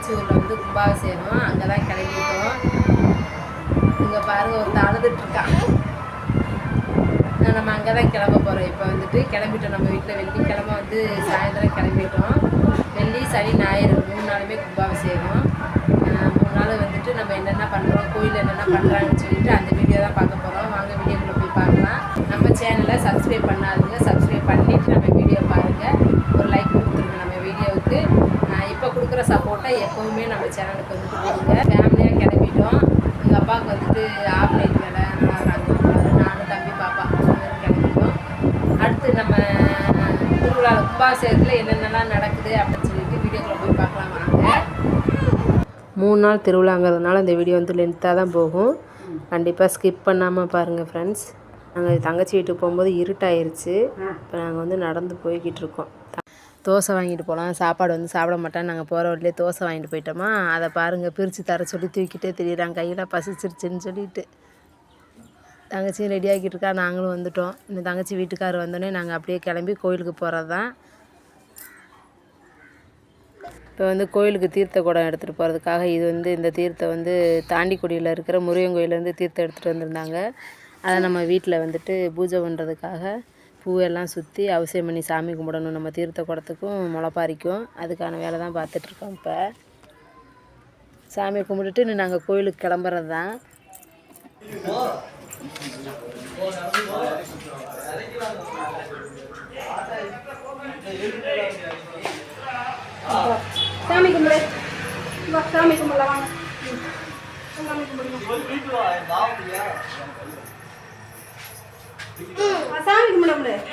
தங்கச்சி வந்து கும்பாபிஷேகம் அங்கே தான் கிளம்பிட்டோம். இங்கே பாருங்க ஒருத்தர் அழுதுட்டு நம்ம அங்கே தான் கிளம்ப போகிறோம் இப்போ வந்துட்டு கிளம்பிட்டோம். நம்ம வீட்டில் வெள்ளிக்கிழமை வந்து சாயந்தரம் கிளம்பிட்டோம். வெள்ளி சனி ஞாயிறு மூணு நாளுமே கும்பாபிஷேகம். மூணு நாள் வந்துட்டு நம்ம என்னென்ன பண்ணுறோம் கோயில் என்னென்ன பண்ணுறாங்கன்னு சொல்லிட்டு அந்த வீடியோ தான் பார்க்க போகிறோம் வாங்க வீடியோக்குள்ளே போய் பார்க்கலாம். நம்ம சேனலை சப்ஸ்கிரைப் பண்ணாதுங்க. சப்ஸ்கிரைப் பண்ணிவிட்டு நம்ம வீடியோ பாருங்கள் ஒரு லைக் கொடுத்துருங்க நம்ம வீடியோவுக்கு இப்போ கொடுக்குற சப்போர்ட்டை எப்போவுமே நம்ம சேனலுக்கு வந்துட்டு கொடுங்க. ஃபேமிலியாக கிளம்பிட்டோம். எங்கள் அப்பாவுக்கு வந்துட்டு ஆப்லைன் வேலை நாங்கள் நானும் தம்பி பாப்பா கிளம்பிட்டோம். அடுத்து நம்ம திருவிழா கும்பாபிஷேகத்தில் என்னென்னலாம் நடக்குது அப்படின்னு சொல்லிட்டு வீடியோக்குள்ளே போய் பார்க்கலாம் வாங்க. மூணு நாள் திருவிழாங்கிறதுனால இந்த வீடியோ வந்து லென்த்தாக தான் போகும். கண்டிப்பாக ஸ்கிப் பண்ணாமல் பாருங்கள் ஃப்ரெண்ட்ஸ் நாங்கள் தங்கச்சி வீட்டுக்கு போகும்போது இருட்டாயிருச்சு. இப்போ நாங்கள் வந்து நடந்து போய்கிட்டு இருக்கோம். தோசை வாங்கிட்டு போகலாம் சாப்பாடு வந்து சாப்பிட மாட்டேன் நாங்கள் போகிற வழியிலே தோசை வாங்கிட்டு போயிட்டோமா? அதை பாருங்கள் பிரித்து தர சொல்லி தூக்கிட்டே திரியிறாங்க. கையில் பசிச்சிருச்சுன்னு சொல்லிட்டு. தங்கச்சியும் ரெடி ஆகிட்டு இருக்கா? நாங்களும் வந்துட்டோம். இந்த தங்கச்சி வீட்டுக்காரர் வந்தோடனே நாங்கள் அப்படியே கிளம்பி கோயிலுக்கு போகிறது தான் இப்போ வந்து கோயிலுக்கு தீர்த்த குடம் எடுத்துகிட்டு போகிறதுக்காக இது வந்து இந்த தீர்த்தம் வந்து தாண்டிக்குடியில் இருக்கிற முருகன் கோயிலேருந்து தீர்த்தம் எடுத்துகிட்டு வந்திருந்தாங்க. அதை நம்ம வீட்டில் வந்துட்டு பூஜை பண்ணுறதுக்காக பூவெல்லாம் சுற்றி அவசியம் பண்ணி சாமி கும்பிடணும். நம்ம தீர்த்த குடத்துக்கும் முளைப்பாரிக்கும் அதுக்கான வேலை தான் பார்த்துட்ருக்கோம் இப்போ. சாமியை கும்பிட்டுட்டு இன்னும் நாங்கள் கோயிலுக்கு கிளம்புறது தான் சாமி கும்பிடு. சாமி கும்பிடலாம். வாங்க சாமி கும்பிடுங்க. சாமி கும்பிட முடியாது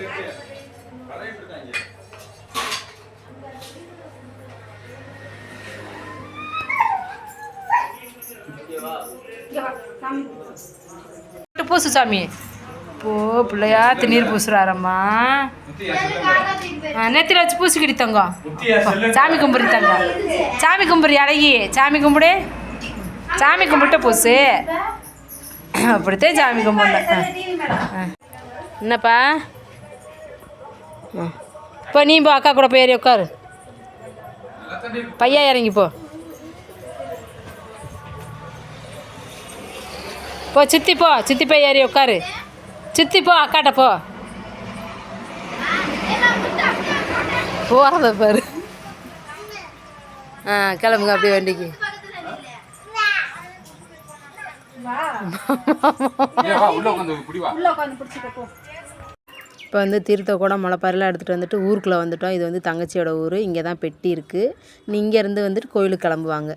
இங்க பூசு சாமி. போ பிள்ளையா திருநீர் பூசுறாரம்மா. நெத்தில வச்சு பூசிக்கிடி தங்கம் சாமி கும்பிடு தங்கம் சாமி கும்பிடு அழகி சாமி கும்பிடு. சாமி கும்பிட்டு பூசு. அப்படித்தான் சாமி கும்பிடணும். என்னப்பா? ஆ. இப்போ நீ போ அக்கா கூட போய் ஏறி உட்காரு பையா இறங்கி போ. போ சித்தி போ சித்தி போய் ஏறி உட்காரு சித்தி போ அக்காட்ட போ. போகிறத பாரு. ஆ கிளம்புங்க அப்படியே வண்டிக்கு. இப்போ வந்து தீர்த்த கூட முளைப்பாரிலாம் எடுத்துகிட்டு வந்துட்டு ஊருக்குள்ளே வந்துட்டோம். இது வந்து தங்கச்சியோட ஊர். இங்கே தான் பெட்டி இருக்குது இங்கேருந்து வந்துட்டு கோயிலுக்கு கிளம்புவாங்க.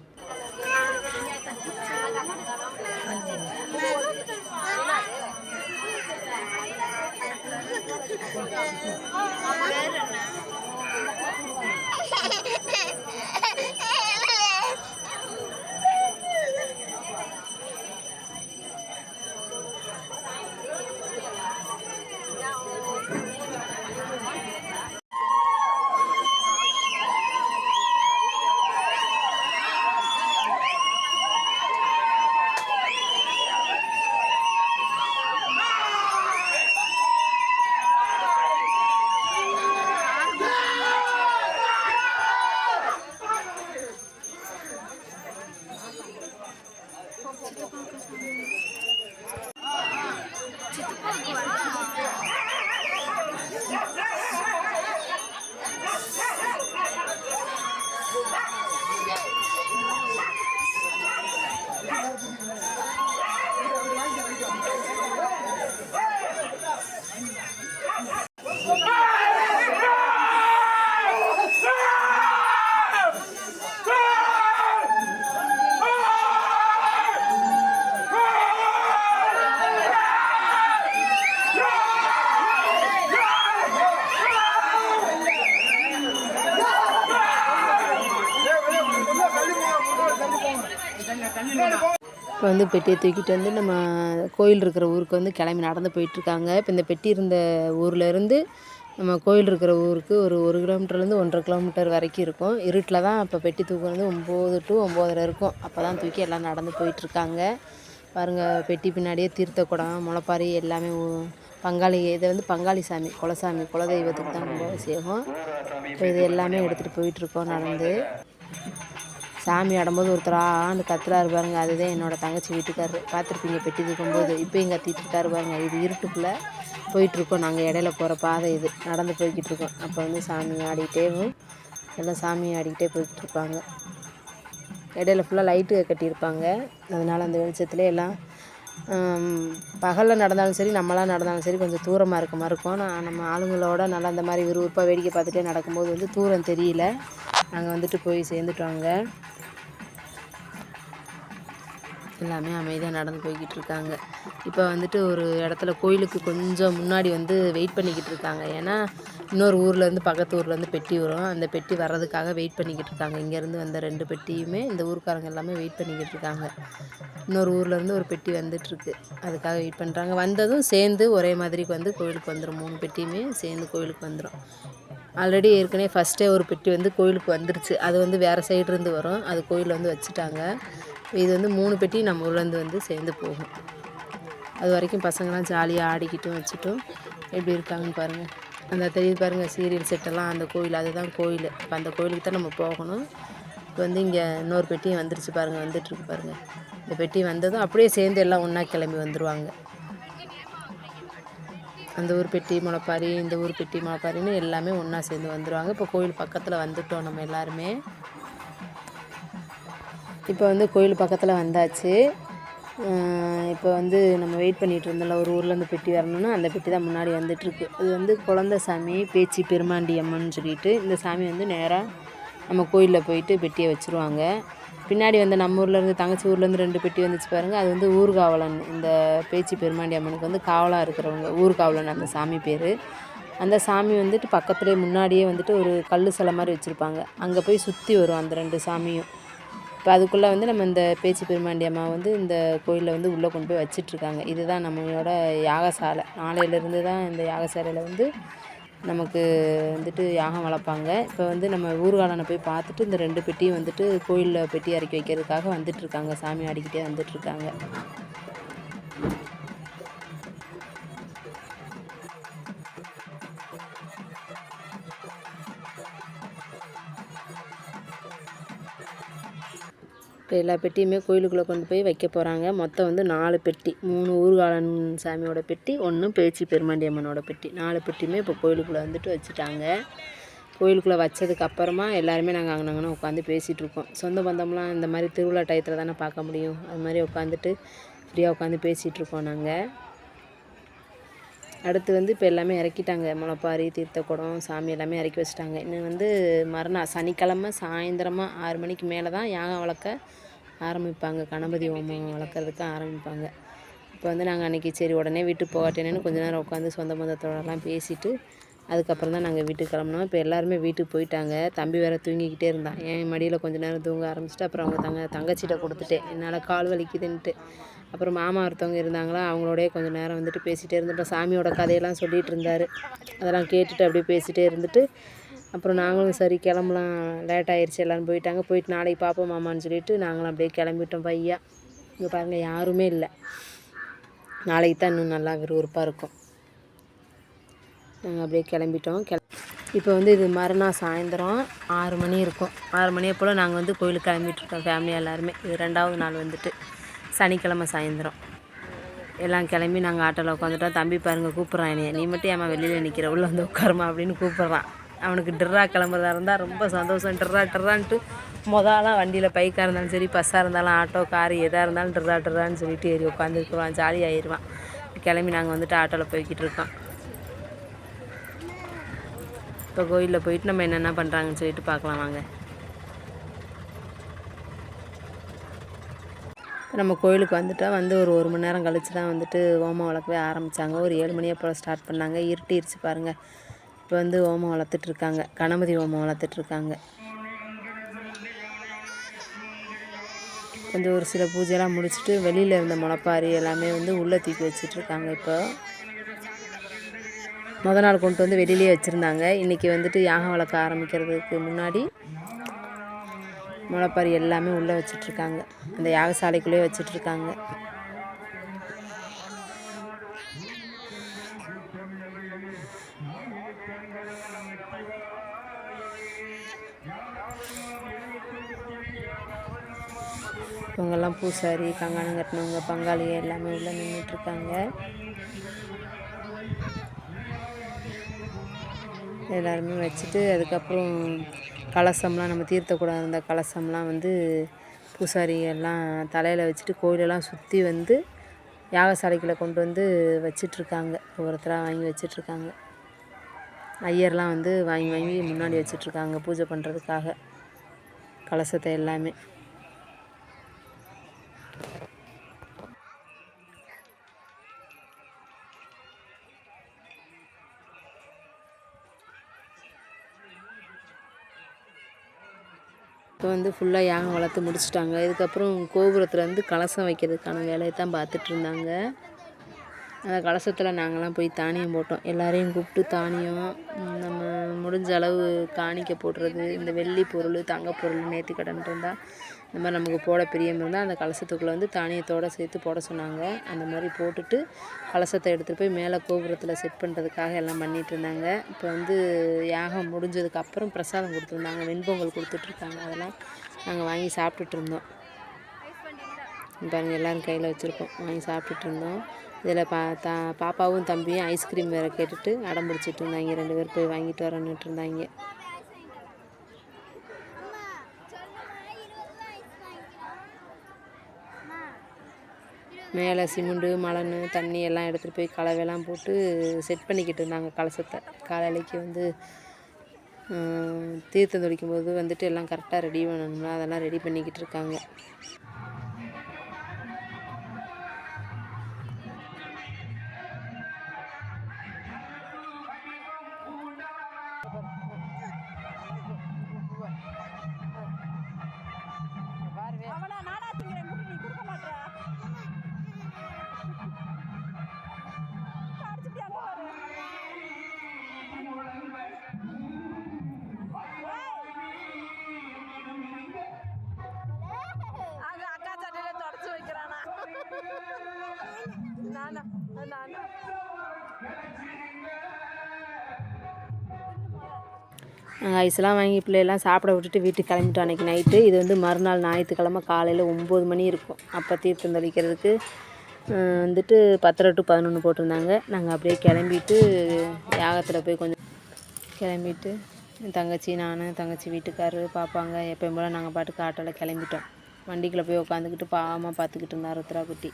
வந்து பெட்டியை தூக்கிட்டு வந்து நம்ம கோயில் இருக்கிற ஊருக்கு வந்து கிளம்பி நடந்து போயிட்டுருக்காங்க. இப்போ இந்த பெட்டி இருந்த ஊர்லேருந்து நம்ம கோயில் இருக்கிற ஊருக்கு ஒரு ஒரு கிலோமீட்டர்லேருந்து ஒன்றரை கிலோமீட்டர் வரைக்கும் இருக்கும். இருட்டில் தான் இப்போ பெட்டி தூக்குறது ஒம்பது டு ஒம்போதரை இருக்கும். அப்போ தான் தூக்கி எல்லாம் நடந்து போயிட்டுருக்காங்க. பாருங்கள் பெட்டி பின்னாடியே தீர்த்த குடம் முளைப்பாரி எல்லாமே பங்காளி இதை வந்து பங்காளி சாமி குலசாமி குலதெய்வத்துக்கு தான் ரொம்ப அபிஷேகம். இப்போ இது எல்லாமே எடுத்துகிட்டு போயிட்டுருக்கோம் நடந்து. சாமி ஆடும்போது ஒருத்தராக ஆண்டு கத்துறாரு பாருங்க. அதுதான் என்னோட தங்கச்சி வீட்டுக்காரரு. பார்த்துருப்பீங்க பெட்டி தூக்கும்போது. இப்போயும் கத்திட்டு இருக்காரு பாருங்க. இது இருட்டுக்குள்ளே போயிட்டுருக்கோம். நாங்கள் இடையில போகிற பாதை இது. நடந்து போய்கிட்டு இருக்கோம் அப்போ வந்து சாமி ஆடிக்கிட்டேவும் எல்லாம் சாமி ஆடிக்கிட்டே போய்கிட்டு இருப்பாங்க இடையில ஃபுல்லாக லைட்டு கட்டியிருப்பாங்க. அதனால் அந்த வெளிச்சத்துல எல்லாம் பகலில் நடந்தாலும் சரி நம்மளாம் நடந்தாலும் சரி கொஞ்சம் தூரமாக இருக்க மாதிரி இருக்கும். நான் நம்ம ஆளுங்களோட நல்லா அந்த மாதிரி விறுவிறுப்பாக வேடிக்கை பார்த்துட்டே நடக்கும்போது வந்து தூரம் தெரியல. நாங்கள் வந்துட்டு போய் சேர்ந்துட்டோங்க. எல்லாமே அமைதியாக நடந்து போய்கிட்டு இருக்காங்க. இப்போ வந்துட்டு ஒரு இடத்துல கோயிலுக்கு கொஞ்சம் முன்னாடி வந்து வெயிட் பண்ணிக்கிட்டு இருக்காங்க. ஏன்னா இன்னொரு ஊர்லேருந்து பக்கத்து ஊர்லேருந்து பெட்டி வரும். அந்த பெட்டி வர்றதுக்காக வெயிட் பண்ணிக்கிட்டு இருக்காங்க இங்கேருந்து வந்த ரெண்டு பெட்டியுமே இந்த ஊருக்காரங்க எல்லாமே வெயிட் பண்ணிக்கிட்டு இருக்காங்க இன்னொரு ஊர்லேருந்து ஒரு பெட்டி வந்துட்டுருக்கு. அதுக்காக வெயிட் பண்ணுறாங்க வந்ததும் சேர்ந்து ஒரே மாதிரிக்கு வந்து கோயிலுக்கு வந்துடும் மூணு பெட்டியுமே சேர்ந்து கோவிலுக்கு வந்துடும் ஆல்ரெடி ஏற்கனவே ஃபஸ்ட்டே ஒரு பெட்டி வந்து கோயிலுக்கு வந்துருச்சு. அது வந்து வேறு சைடுலேருந்து வரும். அது கோயிலில் வந்து வச்சுட்டாங்க. இது வந்து மூணு பெட்டி நம்ம ஊர்லேருந்து வந்து சேர்ந்து போகும். அது வரைக்கும் பசங்களாம் ஜாலியாக ஆடிக்கிட்டும் வச்சுட்டும். எப்படி இருக்காங்கன்னு பாருங்கள் அந்த தெரியுது பாருங்கள் சீரியல் செட்டெல்லாம் அந்த கோயில் அதுதான் கோயில். இப்போ அந்த கோயிலுக்கு தான் நம்ம போகணும். இப்போ வந்து இங்கே இன்னொரு பெட்டியும் வந்துருச்சு பாருங்கள் வந்துட்டுருக்கு பாருங்கள் இந்த பெட்டி வந்ததும் அப்படியே சேர்ந்து எல்லாம் ஒன்றா கிளம்பி வந்துடுவாங்க அந்த ஊர் பெட்டி முளைப்பாரி இந்த ஊர் பெட்டி முளைப்பாரின்னு எல்லாமே ஒன்றா சேர்ந்து வந்துடுவாங்க இப்போ கோயில் பக்கத்தில் வந்துட்டோம் நம்ம எல்லாருமே. இப்போ வந்து கோயில் பக்கத்தில் வந்தாச்சு. இப்போ வந்து நம்ம வெயிட் பண்ணிகிட்டு இருந்தோம்ல ஒரு ஊர்லேருந்து பெட்டி வரணும்னா அந்த பெட்டி தான் முன்னாடி வந்துட்டுருக்கு. இது வந்து குழந்த சாமி பேச்சி பெருமாண்டி அம்மன் சொல்லிட்டு இந்த சாமி வந்து நேராக நம்ம கோயிலில் போயிட்டு பெட்டியை வச்சுருவாங்க. பின்னாடி வந்து நம்ம ஊர்லேருந்து தங்கச்சி ஊர்லேருந்து ரெண்டு பெட்டி வந்துச்சு பாருங்கள் அது வந்து ஊர்காவலன் இந்த பேச்சி பெருமாண்டி அம்மனுக்கு வந்து காவலாக இருக்கிறவங்க ஊர்காவலன் அந்த சாமி பேர். அந்த சாமி வந்துட்டு பக்கத்துலேயே முன்னாடியே வந்துட்டு ஒரு கல் சிலை மாதிரி வச்சுருப்பாங்க. அங்கே போய் சுற்றி வரும் அந்த ரெண்டு சாமியும். இப்போ அதுக்குள்ளே வந்து நம்ம இந்த பேச்சு பெருமாண்டி அம்மா வந்து இந்த கோயிலில் வந்து உள்ளே கொண்டு போய் வச்சிட்ருக்காங்க. இதுதான் நம்மளோட யாகசாலை. நாளையிலேருந்து தான் இந்த யாகசாலையில் வந்து நமக்கு வந்துட்டு யாகம் வளர்ப்பாங்க. இப்போ வந்து நம்ம ஊர்காலனை போய் பார்த்துட்டு இந்த ரெண்டு பெட்டியும் வந்துட்டு கோயிலில் பெட்டி இறக்கி வைக்கிறதுக்காக வந்துட்டுருக்காங்க சாமி ஆடிக்கிட்டே வந்துட்டுருக்காங்க இப்போ எல்லா பெட்டியுமே கோயிலுக்குள்ளே கொண்டு போய் வைக்க போகிறாங்க. மொத்தம் வந்து நாலு பெட்டி. மூணு ஊர்காலன் சாமியோட பெட்டி ஒன்று பேச்சி பெருமாண்டி அம்மனோட பெட்டி. நாலு பெட்டியுமே இப்போ கோயிலுக்குள்ளே வந்துட்டு வச்சுட்டாங்க. கோயிலுக்குள்ளே வச்சதுக்கு அப்புறமா எல்லாருமே நாங்கள் அங்கனங்கன்னு உட்காந்து பேசிகிட்டு இருக்கோம். சொந்த பந்தம்லாம் இந்த மாதிரி திருவிழா டயத்தில் தானே பார்க்க முடியும்? அது மாதிரி உட்காந்துட்டு ஃப்ரீயாக உட்காந்து பேசிகிட்டு இருக்கோம் நாங்கள் அடுத்து வந்து இப்போ எல்லாமே இறக்கிட்டாங்க. முளைப்பாரி தீர்த்தக்குடம் சாமி எல்லாமே இறக்கி வச்சிட்டாங்க. இன்னும் வந்து மறுநாள் சனிக்கிழமை சாயந்தரமாக ஆறு மணிக்கு மேலே தான் யாகம் வளர்க்க ஆரம்பிப்பாங்க. கணபதி ஹோமம் வளர்க்குறதுக்கு ஆரம்பிப்பாங்க. இப்போ வந்து நாங்கள் அன்றைக்கி சரி உடனே வீட்டுக்கு போகாட்டேன்னு கொஞ்ச நேரம் உட்காந்து சொந்த பந்தத்தோடலாம் பேசிட்டு அதுக்கப்புறம் தான் நாங்கள் வீட்டுக்கு கிளம்புனோம். இப்போ எல்லாருமே வீட்டுக்கு போயிட்டாங்க. தம்பி வேற தூங்கிக்கிட்டே இருந்தான். என் மடியில் கொஞ்ச நேரம் தூங்க ஆரம்பிச்சிட்டு அப்புறம் அவங்க தங்க தங்கச்சிட்ட கொடுத்துட்டேன் என்னால் கால் வலிக்குதுன்ட்டு. அப்புறம் மாமா ஒருத்தவங்க இருந்தாங்களா அவங்களோடய கொஞ்சம் நேரம் வந்துட்டு பேசிகிட்டே இருந்துட்டோம். சாமியோட கதையெல்லாம் சொல்லிகிட்டு இருந்தார். அதெல்லாம் கேட்டுட்டு அப்படியே பேசிகிட்டே இருந்துட்டு அப்புறம் நாங்களும் சரி கிளம்பலாம். லேட் ஆயிடுச்சு எல்லோரும் போயிட்டாங்க. போயிட்டு நாளைக்கு பார்ப்போம் மாமான்னு சொல்லிட்டு நாங்களும் அப்படியே கிளம்பிட்டோம் பையா. இங்கே பாருங்கள் யாருமே இல்லை. நாளைக்கு தான் இன்னும் நல்லா விறுவிறுப்பாக இருக்கும். நாங்கள் அப்படியே கிளம்பிட்டோம். கிள இப்போ வந்து இது மறுநாள் சாயந்தரம் ஆறு மணி இருக்கும். ஆறு மணியை போல் நாங்கள் வந்து கோயிலுக்கு கிளம்பிட்டுருக்கோம் ஃபேமிலியாக எல்லாருமே. இது ரெண்டாவது நாள் வந்துட்டு சனிக்கிழமை சாயந்தரம். எல்லாம் கிளம்பி நாங்கள் ஆட்டோவில் உட்காந்துட்டோம். தம்பி பாருங்கள் கூப்பிட்றான் என்னைய. நீ மட்டும் ஏமா வெளியில் நிற்கிற உள்ளே வந்து உட்காருமா அப்படின்னு கூப்பிட்றான். அவனுக்கு ட்ரா கிளம்புறதா இருந்தால் ரொம்ப சந்தோஷம். ட்ரா ட்ரான்ட்டு மொதலாம் வண்டியில் பைக்காக இருந்தாலும் சரி பஸ்ஸாக இருந்தாலும் ஆட்டோ கார் எதாக இருந்தாலும் ட்ரா ட்ரான்னு சொல்லிட்டு ஏறி உட்காந்துருக்குவான் ஜாலி ஆயிடுவான் கிளம்பி நாங்கள் வந்துட்டு ஆட்டோவில் போய்கிட்டு இருக்கோம். இப்போ கோயிலில் போயிட்டு நம்ம என்னென்ன பண்ணுறாங்கன்னு சொல்லிட்டு பார்க்கலாம் வாங்க. நம்ம கோயிலுக்கு வந்துட்டால் வந்து ஒரு ஒரு மணி நேரம் கழித்து தான் வந்துட்டு ஓமம் வளர்க்கவே ஆரம்பித்தாங்க ஒரு ஏழு மணியை போல் ஸ்டார்ட் பண்ணாங்க. இருட்டிருச்சு பாருங்கள் இப்போ வந்து ஓமம் வளர்த்துட்ருக்காங்க. கணபதி ஓமம் வளர்த்துட்ருக்காங்க. கொஞ்சம் ஒரு சில பூஜைலாம் முடிச்சுட்டு வெளியில் இருந்த முளைப்பாரி எல்லாமே வந்து உள்ளே தூக்கி வச்சிட்ருக்காங்க இப்போ. முத நாள் கொண்டு வந்து வெளியிலேயே வச்சுருந்தாங்க. இன்றைக்கி வந்துட்டு யாகம் வளர்க்க ஆரம்பிக்கிறதுக்கு முன்னாடி முளைப்பாரி எல்லாமே உள்ளே வச்சிட்ருக்காங்க. அந்த யாகசாலைக்குள்ளேயே வச்சிட்ருக்காங்க. இவங்கெல்லாம் பூசாரி கங்காணம் கட்டினவங்க பங்காளி எல்லாமே உள்ளே நின்றுட்டுருக்காங்க. எல்லாருமே வச்சுட்டு அதுக்கப்புறம் கலசம்லாம் நம்ம தீர்த்தக்கூடாது. அந்த கலசம்லாம் வந்து பூசாரி எல்லாம் தலையில் வச்சுட்டு கோயிலெல்லாம் சுற்றி வந்து யாகசாலைகளை கொண்டு வந்து வச்சிட்ருக்காங்க ஒவ்வொருத்தராக வாங்கி வச்சிட்ருக்காங்க ஐயர்லாம் வந்து வாங்கி வாங்கி முன்னாடி வச்சிட்ருக்காங்க பூஜை பண்ணுறதுக்காக கலசத்தை எல்லாமே. இப்போ வந்து ஃபுல்லாக யாகம் வளர்த்து முடிச்சிட்டாங்க. இதுக்கப்புறம் கோபுரத்தில் வந்து கலசம் வைக்கிறதுக்கான வேலையை தான் பார்த்துட்டு இருந்தாங்க. அந்த கலசத்தில் நாங்களாம் போய் தானியம் போட்டோம். எல்லாரையும் கூப்பிட்டு தானியம் நம்ம முடிஞ்ச அளவு காணிக்க போடுறது இந்த வெள்ளி பொருள் தங்க பொருள் நேர்த்தி கடன் இருந்தால் இந்த மாதிரி நமக்கு போட பிரியம் இருந்தால் அந்த கலசத்துக்குள்ளே வந்து தானியத்தோடு சேர்த்து போட சொன்னாங்க. அந்த மாதிரி போட்டுட்டு கலசத்தை எடுத்துகிட்டு போய் மேலே கோபுரத்தில் செட் பண்ணுறதுக்காக எல்லாம் பண்ணிகிட்டு இருந்தாங்க. இப்போ வந்து யாகம் முடிஞ்சதுக்கு அப்புறம் பிரசாதம் கொடுத்துருந்தாங்க. வெண்பொங்கல் கொடுத்துட்ருக்காங்க. அதெல்லாம் நாங்கள் வாங்கி சாப்பிட்டுட்டு இருந்தோம். பாருங்கள் எல்லோரும் கையில் வச்சுருக்கோம். வாங்கி சாப்பிட்டுட்டு இருந்தோம். இதில் பா தா பாப்பாவும் தம்பியும் ஐஸ்கிரீம் வேறு கேட்டுட்டு அடம் பிடிச்சிட்டு இருந்தாங்க. ரெண்டு பேர் போய் வாங்கிட்டு வரணுன்ட்டு இருந்தாங்க. மேலே சிமெண்டு மலன்னு தண்ணி எல்லாம் எடுத்துகிட்டு போய் கலவையெல்லாம் போட்டு செட் பண்ணிக்கிட்டு இருந்தாங்க கலசத்தை. காலையிலைக்கு வந்து தீர்த்தம் துடிக்கும் போது வந்துட்டு எல்லாம் கரெக்டாக ரெடி பண்ணணும்னா அதெல்லாம் ரெடி பண்ணிக்கிட்டு இருக்காங்க. ஐஸ்லாம் வாங்கி பிள்ளையெல்லாம் சாப்பிட விட்டுட்டு வீட்டுக்கு கிளம்பிட்டோம் அன்றைக்கி நைட்டு இது வந்து மறுநாள் ஞாயிற்றுக்கிழமை காலையில் ஒம்பது மணி இருக்கும். அப்போ தீர்த்தம் தெளிக்கிறதுக்கு வந்துட்டு பத்தரை டு பதினொன்று போட்டிருந்தாங்க. நாங்கள் அப்படியே கிளம்பிட்டு யாகத்தில் போய் கொஞ்சம் கிளம்பிட்டு என் தங்கச்சி நான் தங்கச்சி வீட்டுக்காரரு பார்ப்பாங்க எப்பயும் போல் நாங்கள் பாட்டுக்கு ஆட்டோவில் கிளம்பிட்டோம். வண்டிக்குள்ளே போய் உட்காந்துக்கிட்டு பாவமாக பார்த்துக்கிட்டு இருந்தார் ருத்ரா குட்டி.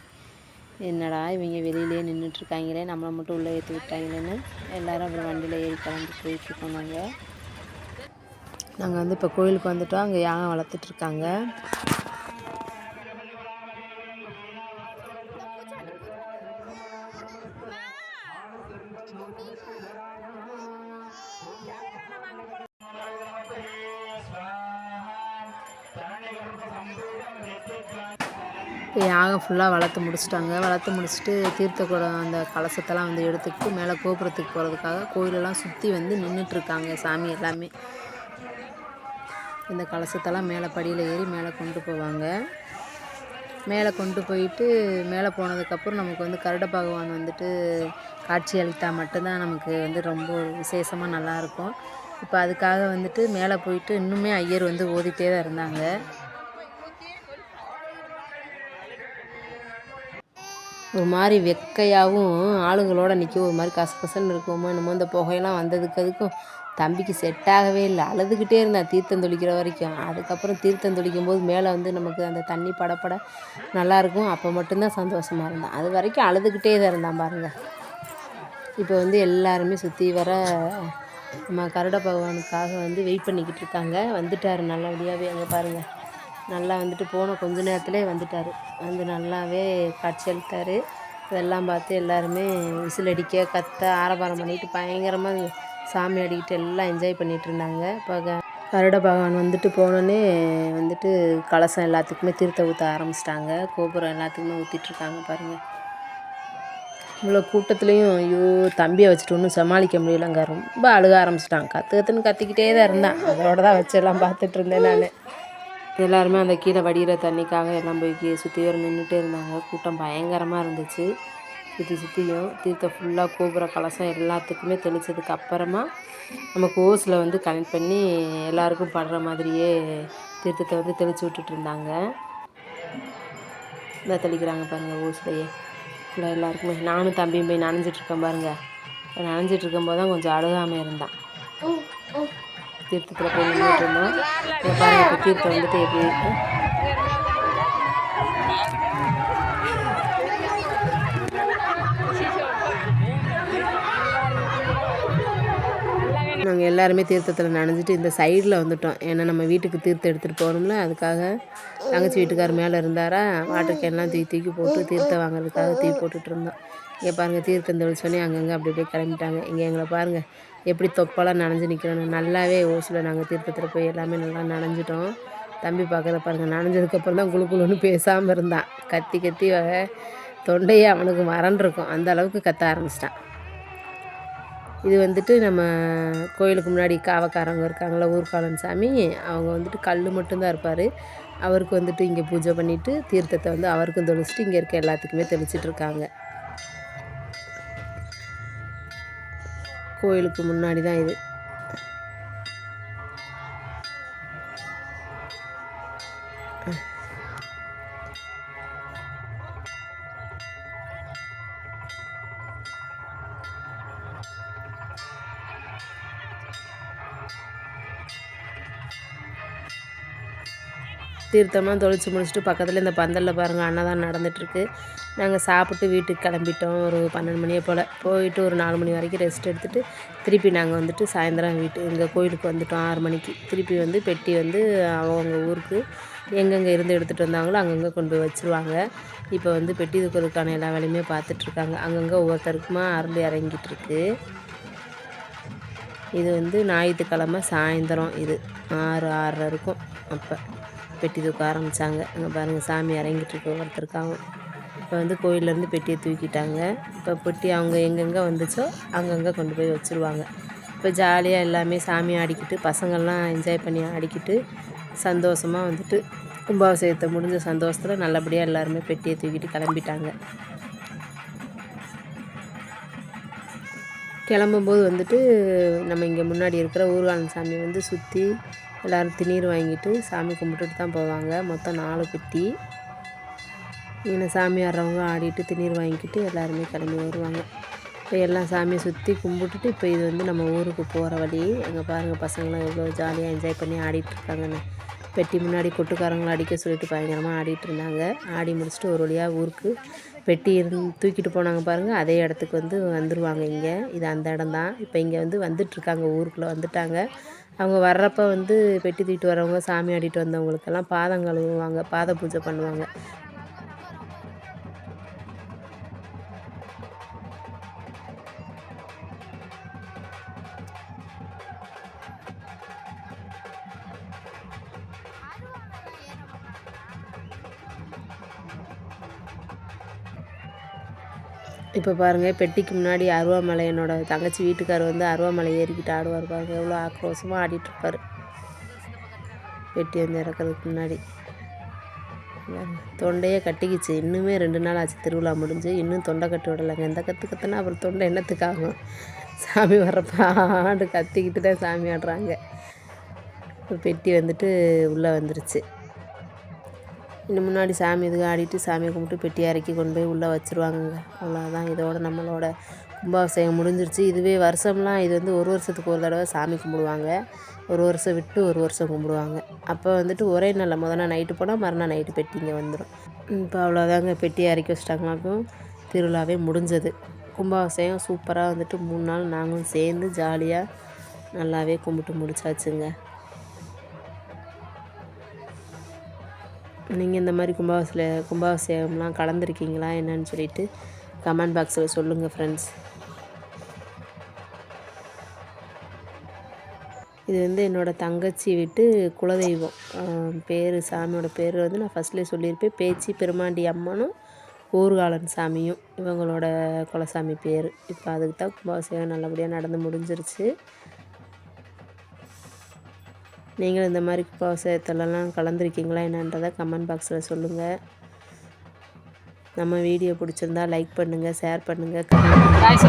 என்னடா இவங்க வெளியிலே நின்றுட்டுருக்காங்களே நம்மளை மட்டும் உள்ளே ஏற்றி விட்டாங்களேன்னு எல்லோரும் அப்புறம் வண்டியில் ஏறி கிளம்பி போயிட்டுருக்கோம் நாங்கள் நாங்கள் வந்து இப்போ கோயிலுக்கு வந்துட்டோம். அங்கே யாகம் வளர்த்துட்ருக்காங்க இப்போ யாகம் ஃபுல்லாக வளர்த்து முடிச்சிட்டாங்க. வளர்த்து முடிச்சுட்டு தீர்த்த குடம் அந்த கலசத்தெல்லாம் வந்து எடுத்துக்கிட்டு மேலே கோபுரத்துக்கு போகிறதுக்காக கோயிலெல்லாம் சுற்றி வந்து நின்றுட்டுருக்காங்க சாமி எல்லாமே. இந்த கலசத்தெல்லாம் மேலே படியில் ஏறி மேலே கொண்டு போவாங்க. மேலே கொண்டு போயிட்டு மேலே போனதுக்கப்புறம் நமக்கு வந்து கருட பகவான் வந்துட்டு காட்சி அளித்தா மட்டும்தான் நமக்கு வந்து ரொம்ப விசேஷமாக நல்லாயிருக்கும் இப்போ அதுக்காக வந்துட்டு மேலே போயிட்டு இன்னுமே ஐயர் வந்து ஓதிட்டே தான் இருந்தாங்க. ஒரு மாதிரி வெக்கையாகவும் ஆளுங்களோட நிற்க ஒரு மாதிரி கசகசன்னு இருக்குமோ என்னமோ இந்த புகையெல்லாம் வந்ததுக்கு அதுக்கும் தம்பிக்கு செட் ஆகவே இல்லை. அழுதுகிட்டே இருந்தான் தீர்த்தம் தொளிக்கிற வரைக்கும். அதுக்கப்புறம் தீர்த்தம் தொளிக்கும் போது மேலே வந்து நமக்கு அந்த தண்ணி படப்பட நல்லாயிருக்கும் அப்போ மட்டும்தான் சந்தோஷமாக இருந்தான். அது வரைக்கும் அழுதுகிட்டே தான் இருந்தான் பாருங்கள் இப்போ வந்து எல்லாருமே சுற்றி வர நம்ம கருட பகவானுக்காக வந்து வெயிட் பண்ணிக்கிட்டு இருக்காங்க. வந்துட்டார் நல்லபடியாகவே அங்கே பாருங்கள் நல்லா வந்துட்டு போன கொஞ்ச நேரத்திலே வந்துட்டார். வந்து நல்லாவே காட்சி அளித்தார். இதெல்லாம் பார்த்து எல்லாருமே விசில் அடிக்க கத்த ஆரவாரம் பண்ணிட்டு பயங்கரமாக சாமி ஆடிக்கிட்டு எல்லாம் என்ஜாய் பண்ணிட்டு இருந்தாங்க இப்போ கருட பகவான் வந்துட்டு போனோன்னே வந்துட்டு கலசம் எல்லாத்துக்குமே தீர்த்த ஊற்ற ஆரம்பிச்சிட்டாங்க. கோபுரம் எல்லாத்துக்குமே ஊற்றிட்டுருக்காங்க பாருங்கள் இவ்வளோ கூட்டத்துலேயும் ஐயோ தம்பியை வச்சுட்டு ஒன்றும் சமாளிக்க முடியலங்க. ரொம்ப அழுக ஆரம்பிச்சிட்டான். கற்று கற்றுன்னு கத்திக்கிட்டே தான் இருந்தான். அதோட தான் வச்சு எல்லாம் பார்த்துட்டு இருந்தேன் நான். எல்லாருமே அந்த கீழே வடிகிற தண்ணிக்காக எல்லாம் போய் சுற்றி வர நின்றுட்டே இருந்தாங்க. கூட்டம் பயங்கரமாக இருந்துச்சு. சுற்றி சுற்றியும் தீர்த்தம் ஃபுல்லாக கோபுர கலசம் எல்லாத்துக்குமே தெளித்ததுக்கு அப்புறமா நமக்கு ஓஸில் வந்து கனெக்ட் பண்ணி எல்லாருக்கும் படுற மாதிரியே தீர்த்தத்தை வந்து தெளித்து விட்டுட்டு இருந்தாங்க. இந்த தெளிக்கிறாங்க பாருங்கள் ஓஸ்லையே. ஃபுல்லாக எல்லாருக்குமே. நானும் தம்பியும் போய் நனைஞ்சிட்டு இருக்கேன் பாருங்கள் நனைஞ்சிட்டு இருக்கும்போது தான் கொஞ்சம் அழுகாமல் இருந்தான். தீர்த்தத்தில் போய் நின்றுட்டு இருந்தோம் இங்க பாருங்க இப்போ தீர்த்தம் வந்துட்டு எப்படி நாங்கள் எல்லாருமே தீர்த்தத்தில் நனைஞ்சிட்டு இந்த சைடில் வந்துட்டோம். ஏன்னா நம்ம வீட்டுக்கு தீர்த்தம் எடுத்துகிட்டு போகணும்ல அதுக்காக தங்கச்சி வீட்டுக்கார் மேலே இருந்தாரா வாட்டர் கேன்லாம் தூக்கி தூக்கி போட்டு தீர்த்தம் வாங்குறதுக்காக தூக்கி போட்டுட்டு இருந்தோம். இங்கே பாருங்கள் தீர்த்தம் தெளிச்சோன்னே அங்கங்கே அப்படி அப்படியே கிளம்பிட்டாங்க. இங்கே எங்களை பாருங்கள் எப்படி தொப்பெல்லாம் நனைஞ்சு நிற்கிறோம் நல்லாவே ஓசில் நாங்கள் தீர்த்தத்தில் போய் எல்லாமே நல்லா நனைஞ்சிட்டோம். தம்பி பார்க்குற பாருங்கள் நனைஞ்சதுக்கப்புறம் தான் குளு குளுன்னு பேசாமல் இருந்தான். கத்தி கத்தி தொண்டையே அவனுக்கு மறண்டிருக்கும் அந்த அளவுக்கு கத்த ஆரம்பிச்சிட்டான். இது வந்துட்டு நம்ம கோயிலுக்கு முன்னாடி காவக்காரங்க இருக்காங்களா ஊர்காலன் சாமி அவங்க வந்துட்டு கல் மட்டும்தான் இருப்பார். அவருக்கு வந்துட்டு இங்கே பூஜை பண்ணிவிட்டு தீர்த்தத்தை வந்து அவருக்கும் தெளிச்சிட்டு இங்கே இருக்க எல்லாத்துக்குமே தெளிச்சிட்ருக்காங்க கோயிலுக்கு முன்னாடி தான் இது. தீர்த்தமாக தொளிச்சு முடிச்சுட்டு பக்கத்தில் இந்த பந்தலில் பாருங்கள் அன்னதான் நடந்துகிட்ருக்கு நாங்கள் சாப்பிட்டு வீட்டுக்கு கிளம்பிட்டோம் ஒரு பன்னெண்டு மணியை போல். போயிட்டு ஒரு நாலு மணி வரைக்கும் ரெஸ்ட் எடுத்துகிட்டு திருப்பி நாங்கள் வந்துட்டு சாயந்தரம் வீட்டு எங்கள் கோயிலுக்கு வந்துட்டோம் ஆறு மணிக்கு. திருப்பி வந்து பெட்டி வந்து அவங்க ஊருக்கு எங்கெங்கே இருந்து எடுத்துகிட்டு வந்தாங்களோ அங்கங்கே கொண்டு போய் வச்சுருவாங்க. இப்போ வந்து பெட்டி தூக்கிறதுக்கான எல்லா வேலையுமே பார்த்துட்ருக்காங்க அங்கங்கே ஒவ்வொருத்தருக்குமா அருள் இறங்கிட்டு இருக்கு இது வந்து ஞாயிற்றுக்கிழமை சாயந்தரம் இது ஆறு ஆறரை இருக்கும் அப்போ. பெட்டி தூக்க ஆரம்பித்தாங்க அங்கே பாருங்கள் சாமி இறங்கிட்டு இருக்கு ஒருத்தருக்காக இப்போ வந்து கோயிலேருந்து பெட்டியை தூக்கிட்டாங்க. இப்போ பெட்டி அவங்க எங்கெங்கே வந்துச்சோ அங்கங்கே கொண்டு போய் வச்சுருவாங்க. இப்போ ஜாலியாக எல்லாமே சாமி ஆடிக்கிட்டு பசங்கள்லாம் என்ஜாய் பண்ணி ஆடிக்கிட்டு சந்தோஷமாக வந்துட்டு கும்பாபிஷேகத்தை முடிஞ்ச சந்தோஷத்தில் நல்லபடியாக எல்லாருமே பெட்டியை தூக்கிட்டு கிளம்பிட்டாங்க. கிளம்பும்போது வந்துட்டு நம்ம இங்கே முன்னாடி இருக்கிற ஊர்காலன் சாமி வந்து சுற்றி எல்லோரும் திணீர் வாங்கிட்டு சாமி கும்பிட்டுட்டு தான் போவாங்க. மொத்தம் நாலு பெட்டி இங்கே சாமி ஆடுறவங்க ஆடிட்டு திணீர் வாங்கிக்கிட்டு எல்லாருமே கிளம்பி வருவாங்க. இப்போ எல்லாம் சாமியை சுற்றி கும்பிட்டுட்டு இப்போ இது வந்து நம்ம ஊருக்கு போகிற வழி. அங்கே பாருங்கள் பசங்களாம் எவ்வளோ ஜாலியாக என்ஜாய் பண்ணி ஆடிட்டுருக்காங்கண்ணே பெட்டி முன்னாடி கொட்டுக்காரங்களை அடிக்க சொல்லிட்டு பயங்கரமாக ஆடிட்டு இருந்தாங்க. ஆடி முடிச்சுட்டு ஒரு வழியாக ஊருக்கு பெட்டி இருந்து தூக்கிட்டு போனாங்க பாருங்கள் அதே இடத்துக்கு வந்து வந்துருவாங்க இங்கே. இது அந்த இடம் தான் இப்போ இங்கே வந்து வந்துட்டுருக்காங்க ஊருக்குள்ளே வந்துட்டாங்க. அவங்க வர்றப்ப வந்து பெட்டி தூக்கிட்டு வரவங்க சாமி ஆடிட்டு வந்தவங்களுக்கெல்லாம் பாதம் கழுவுவாங்க பாத பூஜை பண்ணுவாங்க. இப்போ பாருங்கள் பெட்டிக்கு முன்னாடி அருவாமலை என்னோடய தங்கச்சி வீட்டுக்கார் வந்து அருவாமலை ஏறிக்கிட்டு ஆடுவார் பாருங்க. எவ்வளோ ஆக்ரோஷமாக ஆடிட்டுருப்பார். பெட்டி வந்து இறக்கறதுக்கு முன்னாடி. தொண்டையே கட்டிக்கிச்சு. இன்னுமே ரெண்டு நாள் ஆச்சு திருவிழா முடிஞ்சு. இன்னும் தொண்டை கட்டி விடலைங்க. எந்த கற்று கற்றுனா அப்புறம் தொண்டை என்னத்துக்காகும்? சாமி வர்றப்ப ஆண்டு கத்திக்கிட்டு தான் சாமி ஆடுறாங்க. இப்போ பெட்டி வந்துட்டு உள்ளே வந்துருச்சு. இன்னும் முன்னாடி சாமி இதுக்கு ஆடிட்டு சாமியை கும்பிட்டு பெட்டி இறக்கி கொண்டு போய் உள்ளே வச்சுருவாங்கங்க. அவ்வளோதான். இதோட நம்மளோட கும்பாபிஷேகம் முடிஞ்சிருச்சு. இதுவே வருஷம்லாம் இது வந்து ஒரு வருஷத்துக்கு ஒரு தடவை சாமி கும்பிடுவாங்க. ஒரு வருஷம் விட்டு ஒரு வருஷம் கும்பிடுவாங்க. அப்போ வந்துட்டு ஒரே நாளில் முதல்ல நைட்டு போனால் மறுநாள் நைட்டு பெட்டிங்க வந்துடும். இப்போ அவ்வளோதாங்க. பெட்டியை இறக்கி வச்சிட்டாங்களாக்கும் திருவிழாவே முடிஞ்சது. கும்பாபிஷேகம் சூப்பராக வந்துட்டு மூணு நாள் நாங்களும் சேர்ந்து ஜாலியாக நல்லாவே கும்பிட்டு முடிச்சாச்சுங்க. நீங்கள் இந்த மாதிரி கும்பாபிஷே கும்பாபிஷேகம்லாம் கலந்துருக்கீங்களா என்னன்னு சொல்லிட்டு கமெண்ட் பாக்ஸில் சொல்லுங்கள் ஃப்ரெண்ட்ஸ் இது வந்து என்னோடய தங்கச்சி விட்டு குலதெய்வம். பேர் சாமியோட பேர் வந்து நான் ஃபஸ்ட்லேயே சொல்லியிருப்பேன். பேச்சி பெருமாண்டி அம்மனும் ஊர்காலன் சாமியும் இவங்களோட குலசாமி பேர். இப்போ அதுக்கு தான் கும்பாபிஷேகம் நல்லபடியாக நடந்து முடிஞ்சிருச்சு. நீங்களும் இந்த மாதிரி குப்பை விவசாயத்திலலாம் கலந்துருக்கீங்களா என்னன்றதை கமெண்ட் பாக்ஸில் சொல்லுங்கள் நம்ம வீடியோ பிடிச்சிருந்தா லைக் பண்ணுங்கள் ஷேர் பண்ணுங்கள் பாய்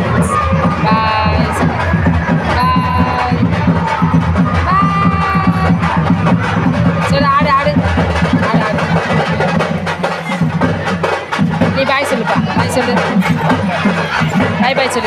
சொல்லு ஆடு ஆடு. நீ பாய் சொல்லுப்பா. பாய் சொல்லு. பாய் பாய் சொல்லு.